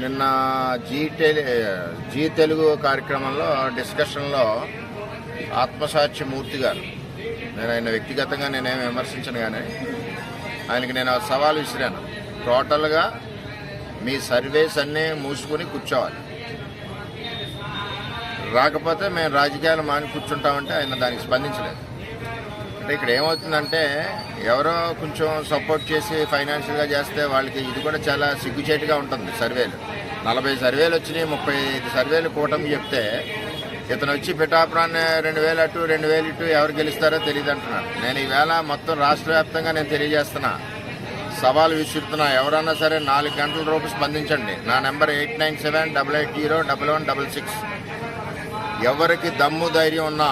నిన్న G tele G Telugu కార్యక్రమంలో డిస్కషన్లో ఆత్మసాక్షి మూర్తి గారు. నేను ఆయన వ్యక్తిగతంగా నేనేం విమర్శించను కానీ ఆయనకి నేను సవాల్ విసిరాను. టోటల్గా మీ సర్వేస్ అన్నీ మూసుకొని కూర్చోవాలి. రాకపోతే మేము రాజకీయాలు మాని కూర్చుంటామంటే ఆయన దానికి స్పందించలేదు. అంటే ఇక్కడ ఏమవుతుందంటే ఎవరో కొంచెం సపోర్ట్ చేసి ఫైనాన్షియల్గా చేస్తే వాళ్ళకి ఇది కూడా చాలా సిగ్గుచేటుగా ఉంటుంది సర్వేలు. నలభై సర్వేలు వచ్చినాయి ముప్పై ఐదు సర్వేలు కూటమి చెప్తే ఇతను వచ్చి పిఠాపురాన్ని రెండు వేలు అటు రెండు వేలు ఇటు ఎవరు గెలుస్తారో తెలియదు అంటున్నాడు. నేను ఈవేళ మొత్తం రాష్ట్ర వ్యాప్తంగా నేను తెలియజేస్తున్నా. సవాలు విసురుతున్నా. ఎవరన్నా సరే నాలుగు గంటల రూపు స్పందించండి. నా number eight nine seven double eight zero double one double six. ఎవరికి దమ్ము ధైర్యం ఉన్నా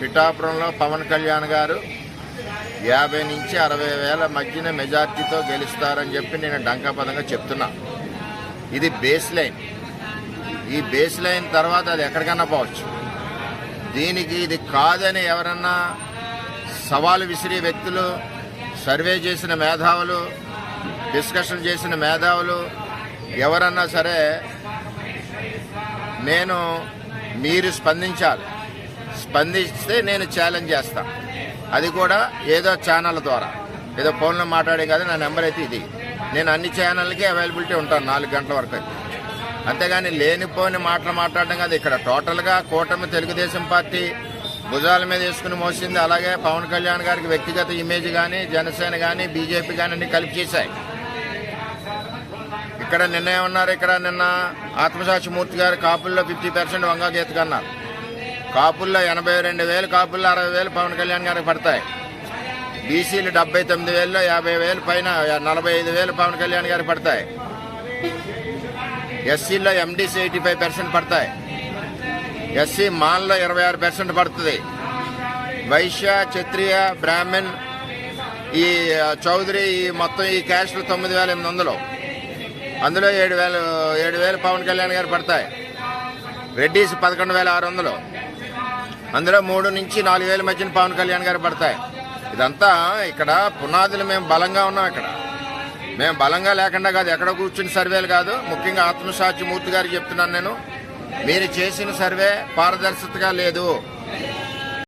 పిఠాపురంలో పవన్ కళ్యాణ్ గారు యాభై నుంచి అరవై వేల మధ్యన మెజార్టీతో గెలుస్తారని చెప్పి నేను డంకాపదంగా చెప్తున్నా. ఇది బేస్ లైన్ ఈ బేస్ లైన్ తర్వాత అది ఎక్కడికన్నా పోవచ్చు. దీనికి ఇది కాదని ఎవరన్నా సవాలు విసిరే వ్యక్తులు సర్వే చేసిన మేధావులు డిస్కషన్ చేసిన మేధావులు ఎవరన్నా సరే నేను మీరు స్పందించాలి. స్పందిస్తే నేను ఛాలెంజ్ చేస్తాను అది కూడా ఏదో ఛానల్ ద్వారా. ఏదో ఫోన్లో మాట్లాడే కాదు నా నెంబర్ అయితే ఇది. నేను అన్ని ఛానల్కి అవైలబిలిటీ ఉంటాను నాలుగు గంటల వరకు అయితే. అంతేగాని లేనిపోని మాటలు మాట్లాడడం కాదు ఇక్కడ టోటల్గా కూటమి తెలుగుదేశం పార్టీ భుజాల మీద వేసుకుని మోసింది. అలాగే పవన్ కళ్యాణ్ గారికి వ్యక్తిగత ఇమేజ్ కానీ జనసేన కానీ బీజేపీ కానీ అన్ని కలిపి చేశాయి. ఇక్కడ నిన్న ఏమన్నారు? ఇక్కడ నిన్న ఆత్మసాక్షి మూర్తి గారు కాపుల్లో ఫిఫ్టీ పర్సెంట్ వంగా గీతకన్నారు. కాపుల్లో ఎనభై రెండు వేలు కాపుల్లో అరవై వేలు పవన్ కళ్యాణ్ గారికి పడతాయి. బీసీలు డెబ్బై తొమ్మిది వేల్లో యాభై వేలు పైన నలభై ఐదు వేలు పవన్ కళ్యాణ్ గారికి పడతాయి. ఎస్సీలో ఎండీసీ ఎయిటీ ఫైవ్ పర్సెంట్ పడతాయి. ఎస్సీ మాన్లో ఇరవై ఆరు పర్సెంట్ పడుతుంది. వైశ్య క్షత్రియ బ్రాహ్మణ్ ఈ చౌదరి ఈ మొత్తం ఈ క్యాస్ట్లు తొమ్మిది వేల ఎనిమిది వందలు. అందులో ఏడు వేలు ఏడు వేలు పవన్ కళ్యాణ్ గారు పడతాయి. రెడ్డిస్ పదకొండు వేల ఆరు వందలు. అందులో మూడు నుంచి నాలుగు వేల మధ్యన పవన్ కళ్యాణ్ గారు పడతాయి. ఇదంతా ఇక్కడ పునాదులు మేము బలంగా ఉన్నాం ఇక్కడ మేము బలంగా లేకుండా కాదు ఎక్కడ కూర్చుని సర్వేలు కాదు ముఖ్యంగా ఆత్మసాక్షి మూర్తి గారికి చెప్తున్నాను నేను. మీరు చేసిన సర్వే పారదర్శకతగా లేదు.